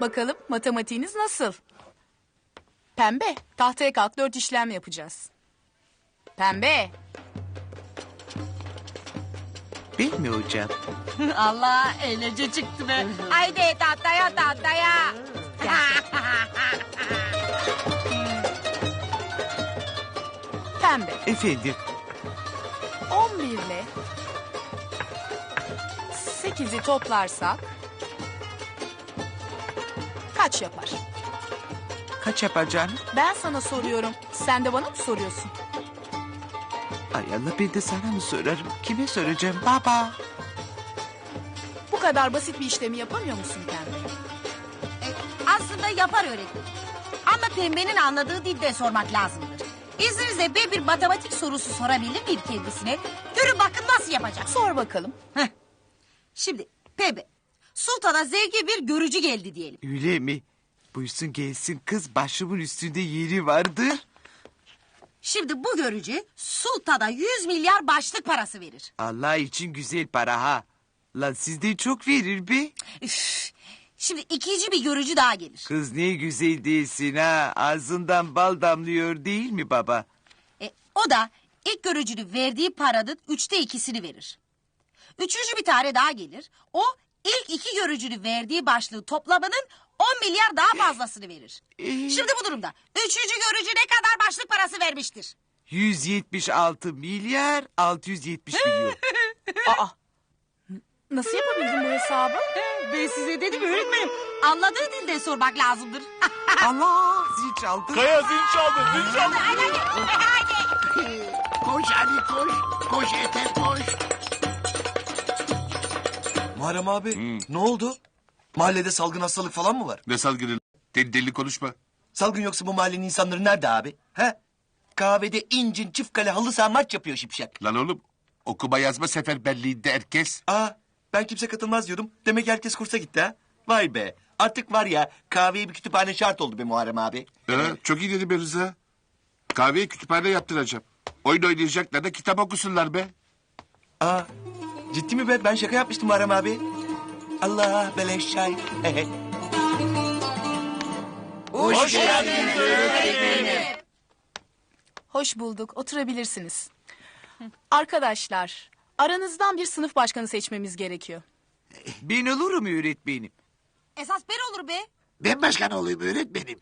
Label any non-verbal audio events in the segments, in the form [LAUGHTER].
Bakalım matematiğiniz nasıl? Pembe, tahtaya kalk dört işlem yapacağız. Pembe, Ben mi hocam? [LAUGHS] Allah eğlence çıktı be. Haydi tahtaya tahtaya. pembe. Efendim 11 ile 8'i toplarsak kaç yapar? kaç yapar canım? Ben sana soruyorum. Sen de bana mı soruyorsun? Ay Allah ben de sana mı sorarım? Kime soracağım baba? Bu kadar basit bir işlemi yapamıyor musun Pembe? Aslında yapar öğretmen. Ama pembenin anladığı dilde sormak lazımdır. İzninizle ben bir matematik sorusu sorabilir miyim kendisine? Görün bakın nasıl yapacak. Sor bakalım. Şimdi pembe. Sultana zevki bir görücü geldi diyelim. Öyle mi? Buyursun gelsin kız başımın üstünde yeri vardır. Şimdi bu görücü sultana 100 milyar başlık parası verir. Allah için güzel para ha. Lan sizden çok verir be. Üf. Şimdi ikinci bir görücü daha gelir. Kız ne güzel değilsin ha. Ağzından bal damlıyor değil mi baba? E, o da ilk görücünün verdiği paranın üçte ikisini verir. Üçüncü bir tane daha gelir. O ilk iki görücünün verdiği başlığı toplamının 10 milyar daha fazlasını verir. Şimdi bu durumda üçüncü görücü ne kadar başlık parası vermiştir? 176 milyar 670 [LAUGHS] milyon. Aa. Nasıl yapabildin bu hesabı? Ben size dedim öğretmenim. Anladığı dilde sormak lazımdır. [LAUGHS] Allah zil çaldı. Kaya zil çaldı, zil çaldı. Koş Ali koş. Koş Ethem koş. Muharrem abi ne oldu? Mahallede salgın hastalık falan mı var? Ne salgını? Deli deli konuşma. Salgın yoksa bu mahallenin insanları nerede abi? He? Kahvede incin çift kale halı saha maç yapıyor şipşak. Lan oğlum okuma yazma seferberliğinde herkes. Aa ben kimse katılmaz diyordum. Demek herkes kursa gitti ha. Vay be. Artık var ya kahveye bir kütüphane şart oldu be Muharrem abi. Ee, çok iyi dedi be Rıza. Kahveye kütüphane yaptıracağım. Oyun oynayacaklar da kitap okusunlar be. Aa ciddi mi be? Ben şaka yapmıştım Muharrem abi. Allah beleş çay. Hoş geldiniz öğretmenim. Hoş bulduk. Oturabilirsiniz. Arkadaşlar, aranızdan bir sınıf başkanı seçmemiz gerekiyor. Ben olurum öğretmenim. Esas ben olur be. Ben başkan olayım öğretmenim.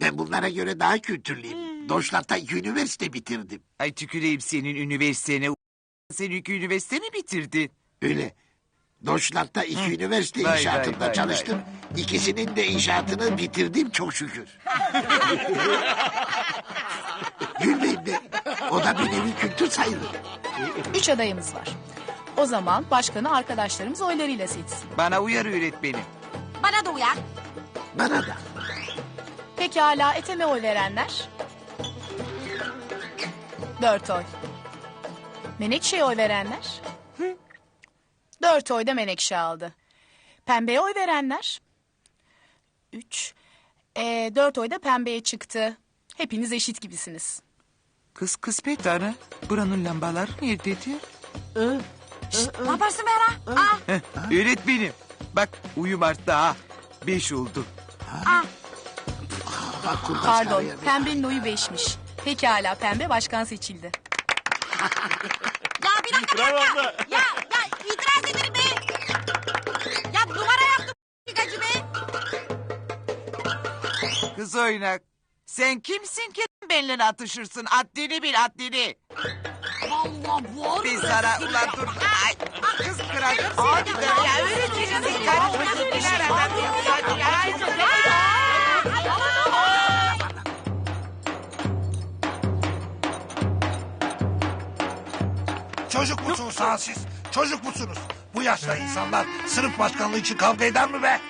Ben bunlara göre daha kültürlüyüm. Doşlat'ta iki üniversite bitirdim. Ay tüküreyim senin üniversitene. Sen iki üniversite mi bitirdin? Öyle. Doşlat'ta iki üniversite Vay, inşaatında vay, vay, çalıştım. İkisinin de inşaatını bitirdim çok şükür. [LAUGHS] Gülmeyin de. O da bir nevi kültür sayılır. Üç adayımız var. O zaman başkanı arkadaşlarımız oylarıyla seçsin. Bana uyar öğretmenim. Bana da uyar. Bana da. Pekala Ethem'e oy verenler? Dört oy. Menekşe'ye oy verenler? Hı? Dört oy da Menekşe aldı. Pembe'ye oy verenler? Üç. Ee, dört oy da Pembe'ye çıktı. Hepiniz eşit gibisiniz. Kız kısmet ana. Buranın lambaları nerededir? Ne yaparsın Bera? Aa, Heh, öğretmenim. Bak uyum arttı ha. Beş oldu. Kurnaz Pardon, Pembe'nin oyu beşmiş. Pekala Pembe başkan seçildi. [LAUGHS] ya bir dakika. Ya, ya itiraz ederim be. Ya numara yaptım birkaçı be. Kız oynak. Sen kimsin ki benimle atışırsın? Haddini bil haddini. Allah bu Ben sana ulan dur. Ay, kız kıracağım seni. Ya öğretmenim. Karışmasın bir Çocuk musunuz ha siz? Çocuk musunuz? Bu yaşta insanlar sınıf başkanlığı için kavga eder mi be?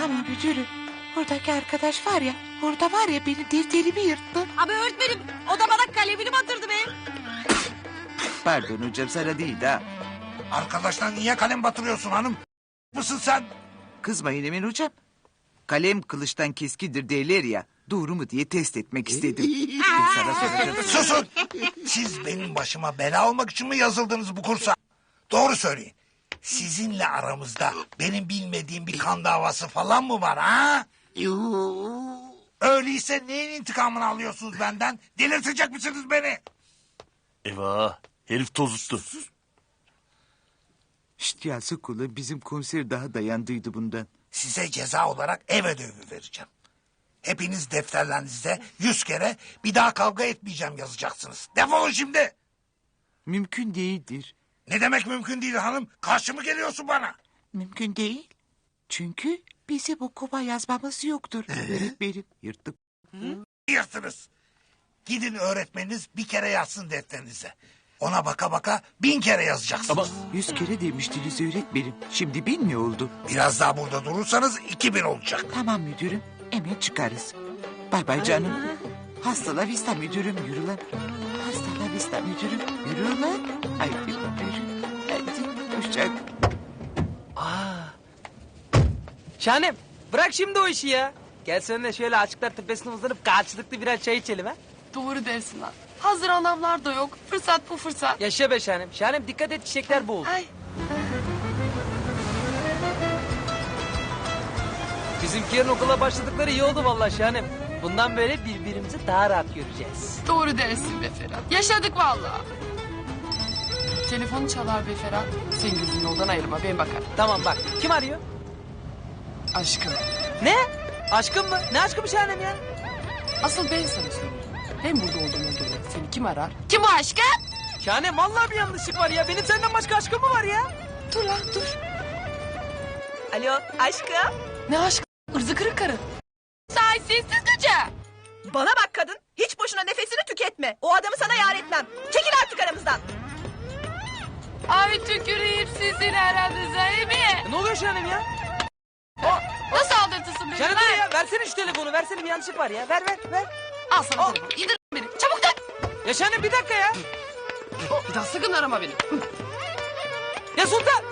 Ama müdürüm. Buradaki arkadaş var ya. Orada var ya beni defterimi yırttı. Abi öğretmenim o da bana kalemini batırdı be. Pardon hocam sana değil ha. Arkadaşlar niye kalem batırıyorsun hanım? Mısın sen? Kızmayın Emin hocam. Kalem kılıçtan keskindir derler ya. Doğru mu diye test etmek istedim. Ben sana soracağım. [LAUGHS] Susun! Siz benim başıma bela olmak için mi yazıldınız bu kursa? Doğru söyleyin. Sizinle aramızda benim bilmediğim bir kan davası falan mı var ha? Yuh. Öyleyse neyin intikamını alıyorsunuz benden? Delirtecek misiniz beni? Eyvah herif tozuttu. Şşt ya Sokula bizim komiser daha dayandıydı bundan. Size ceza olarak ev ödevi vereceğim. Hepiniz defterlerinizde yüz kere bir daha kavga etmeyeceğim yazacaksınız. Defolun şimdi. Mümkün değildir. Ne demek mümkün değil hanım? Karşı mı geliyorsun bana? Mümkün değil. Çünkü bize bu kuba yazmamız yoktur. Öğretmenim yırttık. Yırtınız. Gidin öğretmeniniz bir kere yazsın defterinize. Ona baka baka bin kere yazacaksınız. Yüz kere demiştiniz öğretmenim. Şimdi bin mi oldu? Biraz daha burada durursanız iki bin olacak. Tamam müdürüm. Hemen çıkarız. Bay bay canım. Hasta la vista müdürüm yürü lan. Hasta la vista müdürüm yürü lan. Haydi müdürüm. Haydi hoşça Şahanem bırak şimdi o işi ya. Gel seninle şöyle açıklar tepesine uzanıp karşılıklı birer çay içelim ha. Doğru dersin lan. Hazır anavlar da yok. Fırsat bu fırsat. Yaşa be Şahanem. Şahanem dikkat et çiçekler boğul. Ay. Bizimkilerin okula başladıkları iyi oldu vallahi Şahanem. Bundan böyle birbirimizi daha rahat göreceğiz. Doğru dersin be Ferhat. Yaşadık vallahi. Telefonu çalar be Ferhat. Sen gözünü yoldan ayırma ben bakarım. Tamam bak kim arıyor? Aşkım. Ne? Aşkım mı? Ne aşkım Şahanem ya? Asıl ben sana soruyorum. Ben burada olduğumu göre seni kim arar? Kim o aşkım? Şahanem vallahi bir yanlışlık var ya. Benim senden başka aşkım mı var ya? Dur lan dur. Alo aşkım. Ne aşk? Irzı kırık karı. Say sessiz. Bana bak kadın. Hiç boşuna nefesini tüketme. O adamı sana yar etmem. Çekil artık aramızdan. Ay tüküreyim sizin aranıza iyi mi? E, ne oluyor Şahanem ya? Nasıl aldatılsın beni Şahanem lan? dur ya. Versene şu telefonu. Versene bir yanlışlık var ya. Ver ver ver. Al sana telefonu. İndir beni. Çabuk dön. Ya Şahanem bir dakika ya. Bir daha sakın arama beni. Ya Sultan.